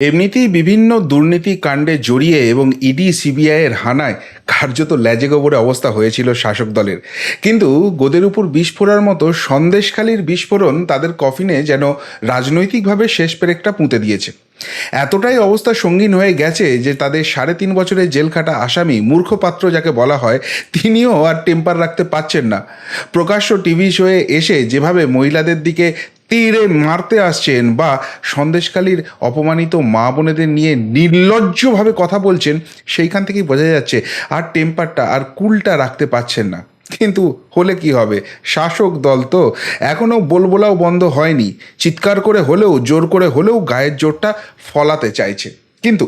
এমনিতেই বিভিন্ন দুর্নীতি কাণ্ডে জড়িয়ে এবং ইডি সিবিআইয়ের হানায় কার্যত ল্যাজে গোবরে অবস্থা হয়েছিল শাসক দলের। কিন্তু গোদের উপর বিস্ফোরার মতো সন্দেশখালির বিস্ফোরণ তাদের কফিনে যেন রাজনৈতিকভাবে শেষ পেরেকটা পুঁতে দিয়েছে। এতটাই অবস্থা সঙ্গীন হয়ে গেছে যে তাদের সাড়ে তিন বছরের জেল খাটা আসামি মূর্খপাত্র যাকে বলা হয়, তিনিও আর টেম্পার রাখতে পারছেন না। প্রকাশ্য টিভি শোয়ে এসে যেভাবে মহিলাদের দিকে তীরে মারতে আসছেন বা সন্দেশকালীর অপমানিত মা বোনেদের নিয়ে নির্লজ্জভাবে কথা বলছেন, সেইখান থেকেই বোঝা যাচ্ছে আর টেম্পারটা আর কুলটা রাখতে পারছেন না। কিন্তু হলে কি হবে? শাসক দল তো এখনও বলবোলাও বন্ধ হয়নি। চিৎকার করে হলেও, জোর করে হলেও গায়ের জোরটা ফলাতে চাইছে। কিন্তু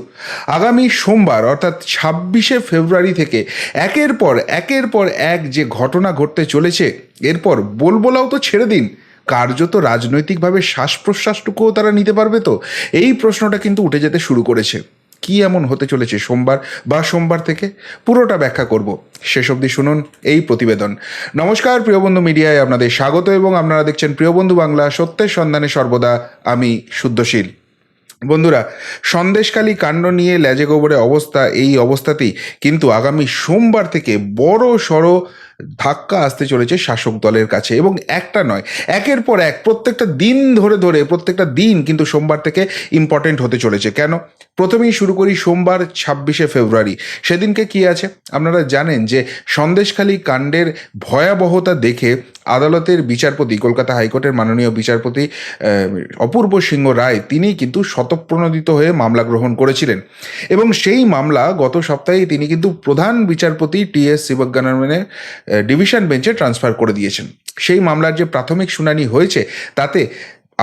আগামী সোমবার, অর্থাৎ ছাব্বিশে ফেব্রুয়ারি থেকে একের পর একের পর এক যে ঘটনা ঘটতে চলেছে, এরপর বলবোলাও তো ছেড়ে দিন। কার্যত রাজনৈতিকভাবে শ্বাস প্রশ্বাসটুকুও তারা নিতে পারবে তো? এই প্রশ্নটা কিন্তু উঠে যেতে শুরু করেছে। কি এমন হতে চলেছে সোমবার বা সোমবার থেকে? পুরোটা ব্যাখ্যা করব। শেষ অবধি শুনুন এই প্রতিবেদন। নমস্কার, প্রিয়বন্ধু মিডিয়ায় আপনাদের স্বাগত এবং আপনারা দেখছেন প্রিয়বন্ধু বাংলা সত্যের সন্ধানে সর্বদা আমি শুদ্ধশীল। বন্ধুরা সন্দেশকালী কাণ্ড নিয়ে ল্যাজে গোবরে অবস্থা, এই অবস্থাতেই কিন্তু আগামী সোমবার থেকে বড় সড়ো ধাক্কা আসতে চলেছে শাসক দলের কাছে। এবং একটা নয়, একের পর এক প্রত্যেকটা দিন ধরে ধরে, প্রত্যেকটা দিন কিন্তু সোমবার থেকে ইম্পর্টেন্ট হতে চলেছে। কেন? প্রথমেই শুরু করি সোমবার ছাব্বিশে ফেব্রুয়ারি। সেদিনকে কি আছে? আপনারা জানেন যে সন্দেশখালী কাণ্ডের ভয়াবহতা দেখে আদালতের বিচারপতি, কলকাতা হাইকোর্টের মাননীয় বিচারপতি অপূর্ব সিংহ রায় তিনি কিন্তু শতপ্রণোদিত হয়ে মামলা গ্রহণ করেছিলেন। এবং সেই মামলা গত সপ্তাহে তিনি কিন্তু প্রধান বিচারপতি টি এস শিবজ্ঞানমেনের ডিভিশন বেঞ্চে ট্রান্সফার করে দিয়েছেন। সেই মামলার যে প্রাথমিক শুনানি হয়েছে, তাতে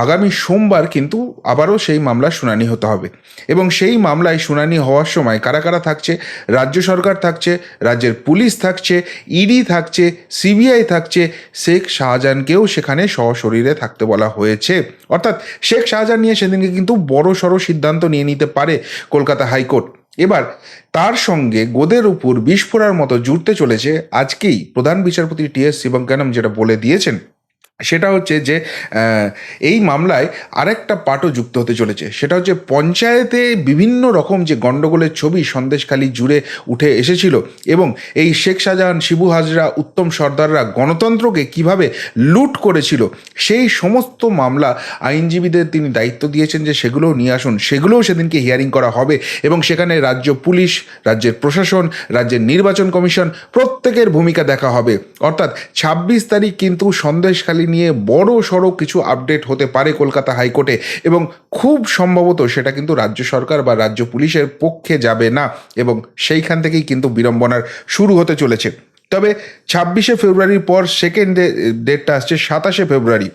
আগামী সোমবার কিন্তু আবারও সেই মামলার শুনানি হতে হবে। এবং সেই মামলায় শুনানি হওয়ার সময় কারা কারা থাকছে? রাজ্য সরকার থাকছে, রাজ্যের পুলিশ থাকছে, ইডি থাকছে, সিবিআই থাকছে। শেখ শাহজাহানকেও সেখানে সশরীরে থাকতে বলা হয়েছে। অর্থাৎ শেখ শাহজাহান নিয়ে সেদিনকে কিন্তু বড় সড়ো সিদ্ধান্ত নিয়ে নিতে পারে কলকাতা হাইকোর্ট। এবার তার সঙ্গে গোদের উপর বিস্ফোরার মতো জুড়তে চলেছে আজকেই প্রধান বিচারপতি টি এস শিবজ্ঞানম যেটা বলে দিয়েছেন। সেটা হচ্ছে যে এই মামলায় আরেকটা পাটও যুক্ত হতে চলেছে। সেটা হচ্ছে পঞ্চায়েতে বিভিন্ন রকম যে গণ্ডগোলের ছবি সন্দেশখালী জুড়ে উঠে এসেছিল এবং এই শেখ শাহজাহান, শিবু হাজরা, উত্তম সর্দাররা গণতন্ত্রকে কীভাবে লুট করেছিল, সেই সমস্ত মামলা আইনজীবীদের তিনি দায়িত্ব দিয়েছেন যে সেগুলোও নিয়ে আসুন, সেগুলোও সেদিনকে হিয়ারিং করা হবে এবং সেখানে রাজ্য পুলিশ, রাজ্যের প্রশাসন, রাজ্যের নির্বাচন কমিশন প্রত্যেকের ভূমিকা দেখা হবে। অর্থাৎ ছাব্বিশ তারিখ কিন্তু সন্দেশখালী নিয়ে বড় সড়ো কিছু আপডেট হতে পারে কলকাতা হাইকোর্টে এবং খুব সম্ভবত সেটা কিন্তু রাজ্য সরকার বা রাজ্য পুলিশের পক্ষে যাবে না এবং সেইখান থেকেই কিন্তু বিড়ম্বনার শুরু হতে চলেছে। তবে ছাব্বিশে ফেব্রুয়ারির পর সেকেন্ড ডেটটা আসছে সাতাশে ফেব্রুয়ারি।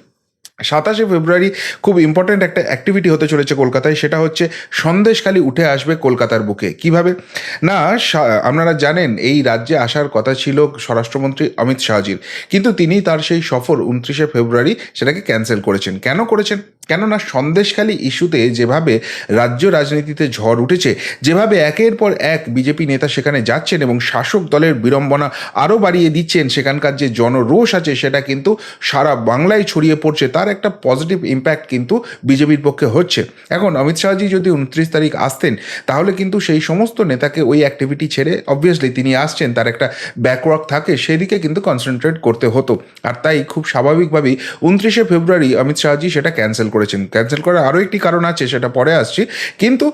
সাতাশে ফেব্রুয়ারি খুব ইম্পর্ট্যান্ট একটা অ্যাক্টিভিটি হতে চলেছে কলকাতায়, সেটা হচ্ছে সন্দেশখালি উঠে আসবে কলকাতার বুকে। কীভাবে? না আপনারা জানেন, এই রাজ্যে আসার কথা ছিল স্বরাষ্ট্রমন্ত্রী অমিত শাহজির। কিন্তু তিনি তার সেই সফর উনত্রিশে ফেব্রুয়ারি সেটাকে ক্যান্সেল করেছেন। কেন করেছেন? কেননা সন্দেশখালী ইস্যুতে যেভাবে রাজ্য রাজনীতিতে ঝড় উঠেছে, যেভাবে একের পর এক বিজেপি নেতা সেখানে যাচ্ছেন এবং শাসক দলের বিড়ম্বনা আরও বাড়িয়ে দিচ্ছেন, সেখানকার যে জনরোষ আছে সেটা কিন্তু সারা বাংলায় ছড়িয়ে পড়ছে, তার একটা পজিটিভ ইম্প্যাক্ট কিন্তু বিজেপির পক্ষে হচ্ছে। এখন অমিত শাহজি যদি উনত্রিশ তারিখ আসতেন, তাহলে কিন্তু সেই সমস্ত নেতাকে ওই অ্যাক্টিভিটি ছেড়ে অবভিয়াসলি তিনি আসছেন, তার একটা ব্যাকওয়ার্ক থাকে, সেদিকে কিন্তু কনসেন্ট্রেট করতে হতো। আর তাই খুব স্বাভাবিকভাবেই উনত্রিশে ফেব্রুয়ারি অমিত শাহজি সেটা ক্যান্সেল করেছেন। ক্যান্সেল করার আরও একটি কারণ আছে, সেটা পরে আসছি। কিন্তু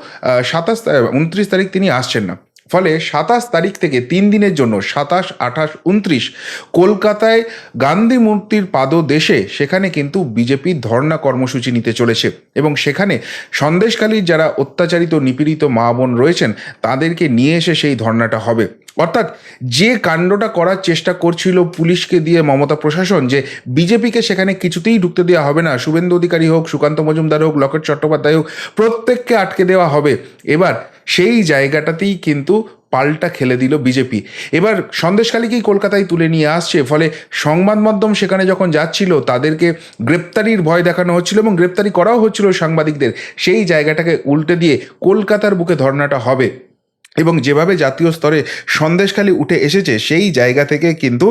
সাতাশ উনত্রিশ তারিখ তিনি আসছেন না। ফলে সাতাশ তারিখ থেকে তিন দিনের জন্য সাতাশ, আঠাশ, উনত্রিশ কলকাতায় গান্ধী মূর্তির পাদদেশে সেখানে কিন্তু বিজেপি ধর্ণা কর্মসূচি নিতে চলেছে এবং সেখানে সন্দেশকালীর যারা অত্যাচারিত নিপীড়িত মা বোন রয়েছেন তাদেরকে নিয়ে এসে সেই ধর্ণাটা হবে। অর্থাৎ যে কাণ্ডটা করার চেষ্টা করছিল পুলিশকে দিয়ে মমতা প্রশাসন যে বিজেপিকে সেখানে কিছুতেই ঢুকতে দেওয়া হবে না, শুভেন্দু অধিকারী হোক, সুকান্ত মজুমদার হোক, লকেট চট্টোপাধ্যায় হোক, প্রত্যেককে আটকে দেওয়া হবে। এবার সেই জায়গাটাতেই কিন্তু পাল্টা খেলে দিল বিজেপি। এবার সন্দেশখালীকেই কলকাতায় তুলে নিয়ে আসছে, ফলে সংবাদ মাধ্যম সেখানে যখন যাচ্ছিল, তাদেরকে গ্রেপ্তারির ভয় দেখানো হচ্ছিল এবং গ্রেপ্তারি করাও হচ্ছিল সাংবাদিকদের। সেই জায়গাটাকে উল্টে দিয়ে কলকাতার বুকে ধর্নাটা হবে। এবং যেভাবে জাতীয় স্তরে সন্দেশখালি উঠে এসেছে, সেই জায়গা থেকে কিন্তু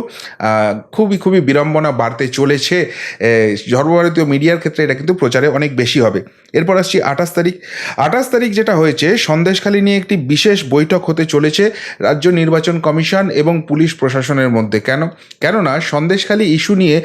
খুবই খুবই বিড়ম্বনা বাড়তে চলেছে। সর্বভারতীয় মিডিয়ার ক্ষেত্রে এটা কিন্তু প্রচারে অনেক বেশি হবে। এরপর আসছি আঠাশ তারিখ। আঠাশ তারিখ যেটা হয়েছে, সন্দেশখালি নিয়ে একটি বিশেষ বৈঠক হতে চলেছে রাজ্য নির্বাচন কমিশন এবং পুলিশ প্রশাসনের মধ্যে। কেন? কেননা সন্দেশখালি ইস্যু নিয়ে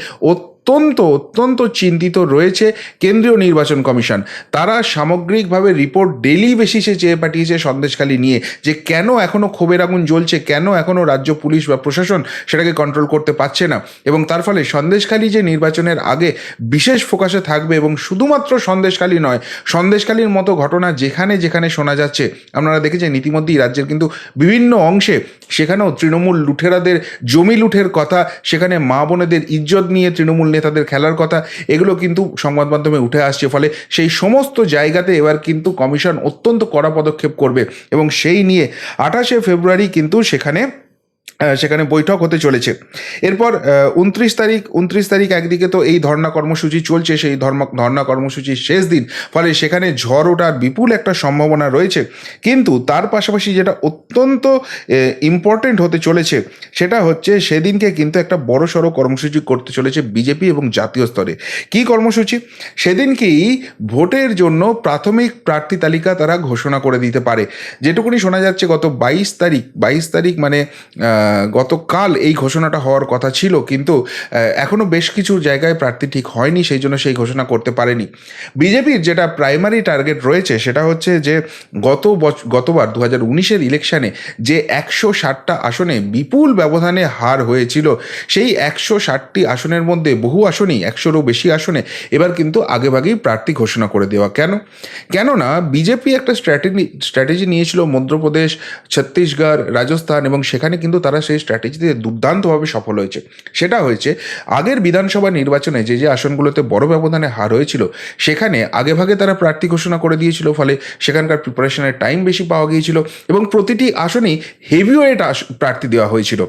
অত্যন্ত অত্যন্ত চিন্তিত রয়েছে কেন্দ্রীয় নির্বাচন কমিশন। তারা সামগ্রিকভাবে রিপোর্ট ডেলি বেসিসে চেয়ে পাঠিয়েছে সন্দেশখালী নিয়ে যে কেন এখনও ক্ষোভের আগুন জ্বলছে, কেন এখনও রাজ্য পুলিশ বা প্রশাসন সেটাকে কন্ট্রোল করতে পারছে না। এবং তার ফলে সন্দেশখালি যে নির্বাচনের আগে বিশেষ ফোকাসে থাকবে এবং শুধুমাত্র সন্দেশখালি নয়, সন্দেশখালির মতো ঘটনা যেখানে যেখানে শোনা যাচ্ছে, আপনারা দেখেছেন ইতিমধ্যেই রাজ্যের কিন্তু বিভিন্ন অংশে সেখানেও তৃণমূল লুঠেরাদের, জমি লুঠের কথা, সেখানে মা বোনেদের ইজ্জত নিয়ে তৃণমূল নেতাদের খেলার কথা, এগুলো কিন্তু সংবাদ মাধ্যমে উঠে আসছে। ফলে সেই সমস্ত জায়গাতে এবার কিন্তু কমিশন অত্যন্ত কড়া পদক্ষেপ করবে। এবং সেই নিয়ে আঠাশে ফেব্রুয়ারি কিন্তু সেখানে সেখানে বৈঠক হতে চলেছে। এরপর উনত্রিশ তারিখ উনত্রিশ তারিখ একদিকে তো এই ধর্না কর্মসূচি চলছে, সেই ধর্ম ধর্না কর্মসূচির শেষ দিন। ফলে সেখানে ঝড় ওঠার বিপুল একটা সম্ভাবনা রয়েছে। কিন্তু তার পাশাপাশি যেটা অত্যন্ত ইম্পর্টেন্ট হতে চলেছে, সেটা হচ্ছে সেদিনকে কিন্তু একটা বড় সড়ো কর্মসূচি করতে চলেছে বিজেপি এবং জাতীয় স্তরে। কি কর্মসূচি? সেদিনকেই ভোটের জন্য প্রাথমিক প্রার্থী তালিকা তারা ঘোষণা করে দিতে পারে। যেটুকুনি শোনা যাচ্ছে, গত বাইশ তারিখ বাইশ তারিখ মানে গতকাল এই ঘোষণাটা হওয়ার কথা ছিল কিন্তু আহ, এখনও বেশ কিছু জায়গায় প্রার্থী ঠিক হয়নি সেই জন্য সেই ঘোষণা করতে পারেনি। বিজেপির যেটা প্রাইমারি টার্গেট রয়েছে সেটা হচ্ছে যে গত গতবার দু হাজার উনিশের ইলেকশানে যে একশো ষাটটা আসনে বিপুল ব্যবধানে হার হয়েছিল সেই একশো ষাটটি আসনের মধ্যে বহু আসনই একশোরও বেশি আসনে এবার কিন্তু আগেভাগেই প্রার্থী ঘোষণা করে দেওয়া। কেন? কেননা বিজেপি একটা স্ট্র্যাটেজি স্ট্র্যাটেজি নিয়েছিল মধ্যপ্রদেশ ছত্তিশগড় রাজস্থান এবং সেখানে কিন্তু তারা সেই স্ট্র্যাটেজিতে দুর্দান্তভাবে সফল হয়েছে। সেটা হয়েছে, আগের বিধানসভা নির্বাচনে যে যে আসনগুলোতে বড় ব্যবধানে হার হয়েছিল, সেখানে আগেভাগে তারা প্রার্থী ঘোষণা করে দিয়েছিল, ফলে সেখানকার প্রিপারেশনের টাইম বেশি পাওয়া গিয়েছিল এবং প্রতিটি আসনেই হেভিওয়েট প্রার্থী দেওয়া হয়েছিল।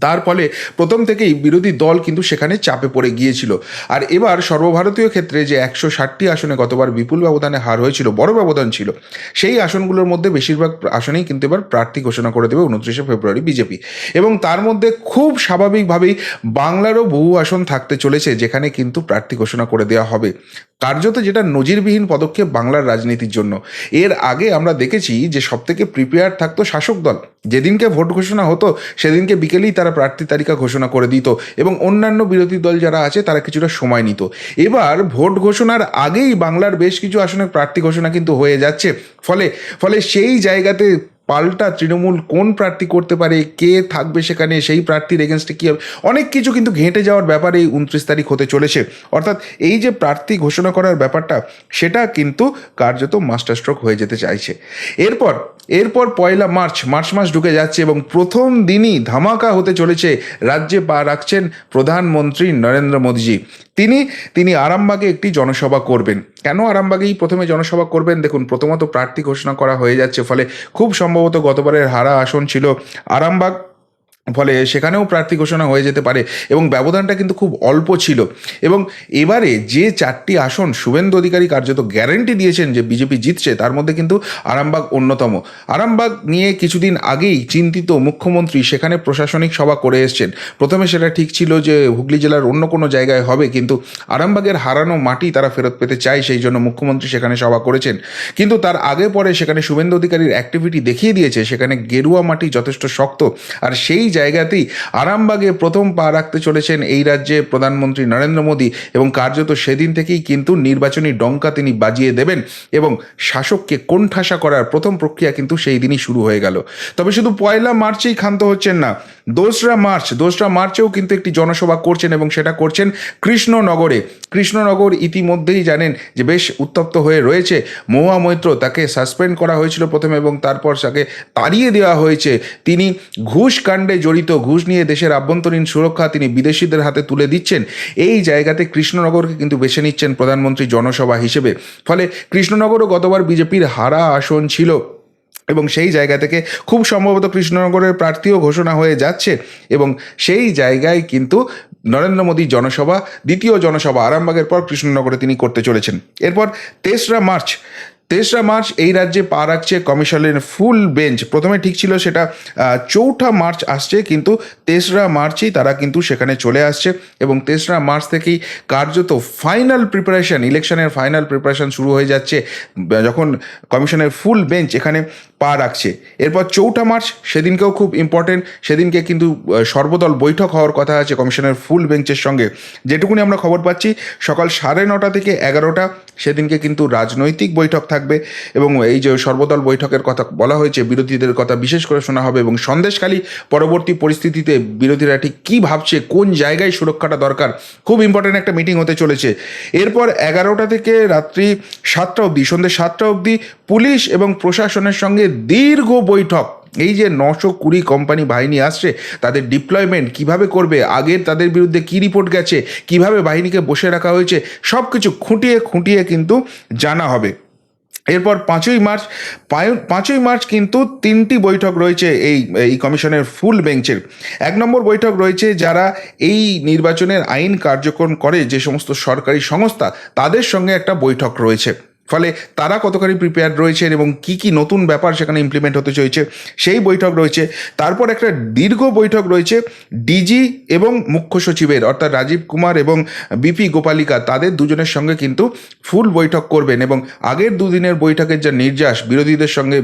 তার ফলে প্রথম থেকেই বিরোধী দল কিন্তু সেখানে চাপে পড়ে গিয়েছিল। আর এবার সর্বভারতীয় ক্ষেত্রে যে একশো ষাটটি আসনে গতবার বিপুল ব্যবধানে হার হয়েছিল, বড় ব্যবধান ছিল, সেই আসনগুলোর মধ্যে বেশিরভাগ আসনেই কিন্তু এবার প্রার্থী ঘোষণা করে দেবে উনত্রিশে ফেব্রুয়ারি বিজেপি। এবং তার মধ্যে খুব স্বাভাবিকভাবেই বাংলারও বহু আসন থাকতে চলেছে, যেখানে কিন্তু প্রার্থী ঘোষণা করে দেওয়া হবে। কার্যত যেটা নজিরবিহীন পদক্ষেপ বাংলার রাজনীতির জন্য। এর আগে আমরা দেখেছি যে সবথেকে প্রিপেয়ার থাকতো শাসক দল। যেদিনকে ভোট ঘোষণা হতো, সেদিনকে বিকেলেই তারা প্রার্থী তালিকা ঘোষণা করে দিত এবং অন্যান্য বিরোধী দল যারা আছে, তারা কিছুটা সময় নিত। এবার ভোট ঘোষণার আগেই বাংলার বেশ কিছু আসনের প্রার্থী ঘোষণা কিন্তু হয়ে যাচ্ছে। ফলে ফলে সেই জায়গাতে পাল্টা তৃণমূল কোন প্রার্থী করতে পারে, কে থাকবে সেখানে, সেই প্রার্থীর এগেনস্টে কী হবে? অনেক কিছু কিন্তু ঘেঁটে যাওয়ার ব্যাপারে এই উনত্রিশ তারিখ হতে চলেছে। অর্থাৎ এই যে প্রার্থী ঘোষণা করার ব্যাপারটা, সেটা কিন্তু কার্যত মাস্টার স্ট্রোক হয়ে যেতে চাইছে। এরপর এরপর পয়লা মার্চ মার্চ মাস ঢুকে যাচ্ছে এবং প্রথম দিনই ধামাকা হতে চলেছে। রাজ্যে পা রাখছেন প্রধানমন্ত্রী নরেন্দ্র মোদীজি। তিনি তিনি আরামবাগে একটি জনসভা করবেন। কেন আরামবাগেই প্রথমে জনসভা করবেন? দেখুন, প্রথমত প্রার্থী ঘোষণা করা হয়ে যাচ্ছে, ফলে খুব সম্ভবত গতবারের হারা আসন ছিল আরামবাগ। ফলে সেখানেও প্রার্থী ঘোষণা হয়ে যেতে পারে এবং ব্যবধানটা কিন্তু খুব অল্প ছিল। এবং এবারে যে চারটি আসন শুভেন্দু অধিকারী কার্যত গ্যারেন্টি দিয়েছেন যে বিজেপি জিতছে, তার মধ্যে কিন্তু আরামবাগ অন্যতম। আরামবাগ নিয়ে কিছুদিন আগেই চিন্তিত মুখ্যমন্ত্রী সেখানে প্রশাসনিক সভা করে এসছেন। প্রথমে সেটা ঠিক ছিল যে হুগলি জেলার অন্য কোনো জায়গায় হবে, কিন্তু আরামবাগের হারানো মাটি তারা ফেরত পেতে চায়, সেই জন্য মুখ্যমন্ত্রী সেখানে সভা করেছেন। কিন্তু তার আগে পরে সেখানে শুভেন্দু অধিকারীর অ্যাক্টিভিটি দেখিয়ে দিয়েছে, সেখানে গেরুয়া মাটি যথেষ্ট শক্ত। আর সেই জায়গাতেই আরামবাগে প্রথম পা রাখতে চলেছেন এই রাজ্যে প্রধানমন্ত্রী নরেন্দ্র মোদী এবং কার্যত সেদিন থেকেই কিন্তু নির্বাচনী ডঙ্কা তিনি বাজিয়ে দেবেন এবং শাসককে কোণঠাসা করার প্রথম প্রক্রিয়া কিন্তু সেই দিনই শুরু হয়ে গেল। তবে শুধু পয়লা মার্চেই ক্ষান্ত হচ্ছেন না, দোসরা মার্চ, দোসরা মার্চেও কিন্তু একটি জনসভা করছেন এবং সেটা করছেন কৃষ্ণনগরে। কৃষ্ণনগর ইতিমধ্যেই জানেন যে বেশ উত্তপ্ত হয়ে রয়েছে। মহুয়া মৈত্র তাকে সাসপেন্ড করা হয়েছিল প্রথমে এবং তারপর তাকে তাড়িয়ে দেওয়া হয়েছে। তিনি ঘুষ কাণ্ডে জড়িত ঘুষ নিয়ে দেশের আভ্যন্তরীণ সুরক্ষা তিনি বিদেশিদের হাতে তুলে দিচ্ছেন। এই জায়গাতে কৃষ্ণনগরকে কিন্তু বেছে নিচ্ছেন প্রধানমন্ত্রী জনসভা হিসেবে। ফলে কৃষ্ণনগরও গতবার বিজেপির হারা আসন ছিল এবং সেই জায়গা থেকে খুব সম্ভবত কৃষ্ণনগরের প্রার্থীও ঘোষণা হয়ে যাচ্ছে এবং সেই জায়গায় কিন্তু নরেন্দ্র মোদী জনসভা, দ্বিতীয় জনসভা আরামবাগের পর কৃষ্ণনগরে তিনি করতে চলেছেন। এরপর তেসরা মার্চ তেসরা মার্চ এই রাজ্যে পা রাখছে কমিশনের ফুল বেঞ্চ। প্রথমে ঠিক ছিল সেটা চৌঠা মার্চ আসছে, কিন্তু তেসরা মার্চেই তারা কিন্তু সেখানে চলে আসছে এবং তেসরা মার্চ থেকেই কার্যত ফাইনাল প্রিপারেশন ইলেকশনের ফাইনাল প্রিপারেশন শুরু হয়ে যাচ্ছে। যখন কমিশনের ফুল বেঞ্চ এখানে পা রাখছে। এরপর চৌঠা মার্চ, সেদিনকেও খুব ইম্পর্টেন্ট সেদিনকে কিন্তু সর্বদল বৈঠক হওয়ার কথা আছে কমিশনের ফুল বেঞ্চের সঙ্গে। যেটুকুনি আমরা খবর পাচ্ছি, সকাল সাড়ে নটা থেকে এগারোটা, সেদিনকে কিন্তু রাজনৈতিক বৈঠক থাকবে এবং এই যে সর্বদল বৈঠকের কথা বলা হয়েছে, বিরোধীদের কথা বিশেষ করে শোনা হবে এবং সন্দেশখালী পরবর্তী পরিস্থিতিতে বিরোধীরা ঠিক কী ভাবছে, কোন জায়গায় সুরক্ষাটা দরকার, খুব ইম্পর্টেন্ট একটা মিটিং হতে চলেছে। এরপর এগারোটা থেকে রাত্রি সাতটা অবধি, সন্ধ্যে সাতটা অবধি পুলিশ এবং প্রশাসনের সঙ্গে দীর্ঘ বৈঠক। এই যে নশো কুড়ি কোম্পানি বাহিনী আসছে, তাদের ডিপ্লয়মেন্ট কীভাবে করবে, আগের তাদের বিরুদ্ধে কি রিপোর্ট গেছে, কীভাবে বাহিনীকে বসে রাখা হয়েছে সব কিছু খুঁটিয়ে খুঁটিয়ে কিন্তু জানা হবে। এরপর পাঁচই মার্চ পাঁচই মার্চ কিন্তু তিনটি বৈঠক রয়েছে এই এই কমিশনের ফুল বেঞ্চের। এক নম্বর বৈঠক রয়েছে যারা এই নির্বাচনের আইন কার্যক্রম করে যে সমস্ত সরকারি সংস্থা, তাদের সঙ্গে একটা বৈঠক রয়েছে। ফলে তারা কতখানি প্রিপেয়ার রয়েছেন এবং কি কি নতুন ব্যাপার সেখানে ইমপ্লিমেন্ট হতে চলেছে, সেই বৈঠক রয়েছে। তারপর একটা দীর্ঘ বৈঠক রয়েছে ডিজি এবং মুখ্য সচিবের, অর্থাৎ রাজীব কুমার এবং বিপি গোপালিকা, তাদের দুজনের সঙ্গে কিন্তু ফুল বৈঠক করবেন এবং আগের দুদিনের বৈঠকের যা নির্যাস, বিরোধীদের সঙ্গে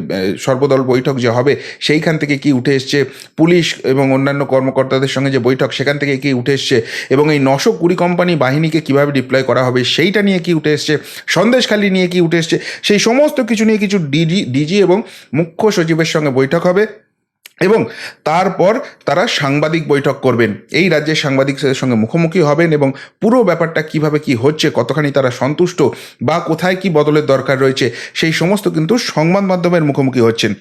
সর্বদল বৈঠক যে হবে, সেইখান থেকে কি উঠে এসছে পুলিশ এবং অন্যান্য কর্মকর্তাদের সঙ্গে যে বৈঠক, সেখান থেকে কি উঠে এসছে এবং এই নশো কুড়ি কোম্পানি বাহিনীকে কীভাবে ডিপ্লয় করা হবে, সেইটা নিয়ে কি উঠে এসছে সন্দেশখালি নিয়ে কি উঠে এসছে? সেই সমস্ত কিছু নিয়ে কিছু ডিজি ডিজি এবং মুখ্য সচিবের সঙ্গে বৈঠক হবে এবং তারপর তারা সাংবাদিক বৈঠক করবেন। এই রাজ্যের সাংবাদিকদের সঙ্গে মুখোমুখি হবেন এবং পুরো ব্যাপারটা কীভাবে কি হচ্ছে, কতখানি তারা সন্তুষ্ট বা কোথায় কি বদলের দরকার রয়েছে, সেই সমস্ত কিন্তু সংবাদ মাধ্যমের মুখোমুখি হচ্ছেন।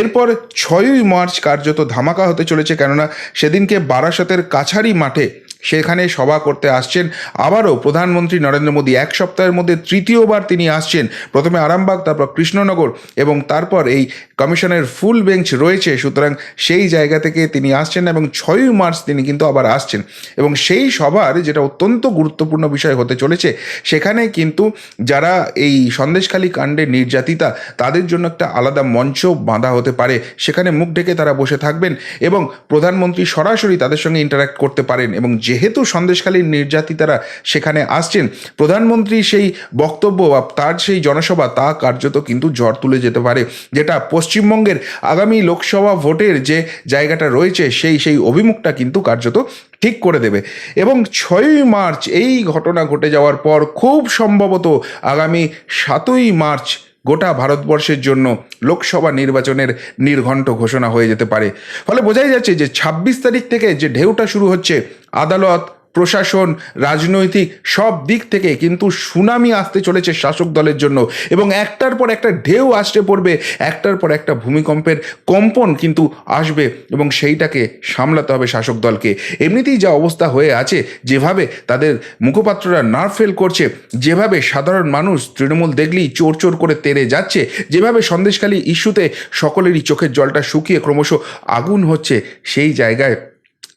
এরপর ছয়ই মার্চ কার্যত ধামাকা হতে চলেছে কেননা সেদিনকে বারাসতের কাছারি মাঠে সেখানে সভা করতে আসছেন। আবারও প্রধানমন্ত্রী নরেন্দ্র মোদী এক সপ্তাহের মধ্যে তৃতীয়বার তিনি আসছেন। প্রথমে আরামবাগ, তারপর কৃষ্ণনগর এবং তারপর এই কমিশনের ফুল বেঞ্চ রয়েছে। সুতরাং সেই জায়গা থেকে তিনি আসছেন এবং ছয়ই মার্চ তিনি কিন্তু আবার আসছেন। এবং সেই সভার যেটা অত্যন্ত গুরুত্বপূর্ণ বিষয় হতে চলেছে, সেখানে কিন্তু যারা এই সন্দেশখালী কাণ্ডে নির্যাতিতা, তাদের জন্য একটা আলাদা মঞ্চ বাঁধা হতে পারে। সেখানে মুখ ঢেকে তারা বসে থাকবেন এবং প্রধানমন্ত্রী সরাসরি তাদের সঙ্গে ইন্টারাক্ট করতে পারেন এবং যেহেতু সন্দেশকালীন নির্যাতিতারা সেখানে আসছেন, প্রধানমন্ত্রী সেই বক্তব্য বা তার সেই জনসভা, তা কার্যত কিন্তু জ্বর তুলে যেতে পারে। যেটা পশ্চিমবঙ্গের আগামী লোকসভা ভোটের যে জায়গাটা রয়েছে, সেই সেই অভিমুখটা কিন্তু কার্যত ঠিক করে দেবে। এবং ছয়ই মার্চ এই ঘটনা ঘটে যাওয়ার পর খুব সম্ভবত আগামী সাতই মার্চ গোটা ভারতবর্ষের জন্য লোকসভা নির্বাচনের নির্ঘণ্ট ঘোষণা হয়ে যেতে পারে। ফলে বোঝাই যাচ্ছে যে ছাব্বিশ তারিখ থেকে যে ঢেউটা শুরু হচ্ছে, আদালত প্রশাসন, রাজনৈতিক সব দিক থেকে কিন্তু সুনামি আসতে চলেছে শাসক দলের জন্য এবং একটার পর একটা ঢেউ আসতে পড়বে, একটার পর একটা ভূমিকম্পের কম্পন কিন্তু আসবে এবং সেইটাকে সামলাতে হবে শাসক দলকে। এমনিতেই যা অবস্থা হয়ে আছে, যেভাবে তাদের মুখপাত্ররা নার্ভ ফেল করছে, যেভাবে সাধারণ মানুষ তৃণমূল দেখলেই চোর চোর করে তেড়ে যাচ্ছে, যেভাবে সন্দেশখালী ইস্যুতে সকলেরই চোখের জলটা শুকিয়ে ক্রমশ আগুন হচ্ছে, সেই জায়গায়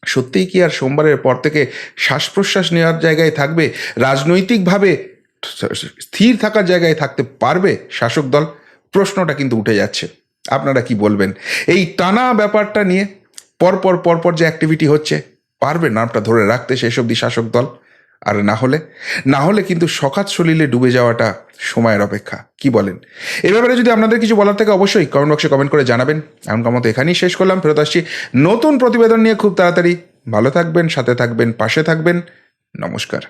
সত্যিই কি আর সোমবারের পর থেকে শ্বাস প্রশ্বাস নেওয়ার জায়গায় থাকবে? রাজনৈতিকভাবে স্থির থাকার জায়গায় থাকতে পারবে শাসক দল? প্রশ্নটা কিন্তু উঠে যাচ্ছে। আপনারা কি বলবেন? এই টানা ব্যাপারটা নিয়ে পরপর পরপর যে অ্যাক্টিভিটি হচ্ছে, পারবে নামটা ধরে রাখতে সেসব দি শাসক দল? আর না হলে? না হলে কিন্তু সকাত সলিলে ডুবে যাওয়াটা সময়ের অপেক্ষা। কি বলেন? এ ব্যাপারে যদি আপনাদের কিছু বলার থাকে অবশ্যই কমেন্ট বক্সে কমেন্ট করে জানাবেন। এমনকার মতো এখানেই শেষ করলাম, ফেরত আসছি নতুন প্রতিবেদন নিয়ে খুব তাড়াতাড়ি। ভালো থাকবেন, সাথে থাকবেন, পাশে থাকবেন। নমস্কার।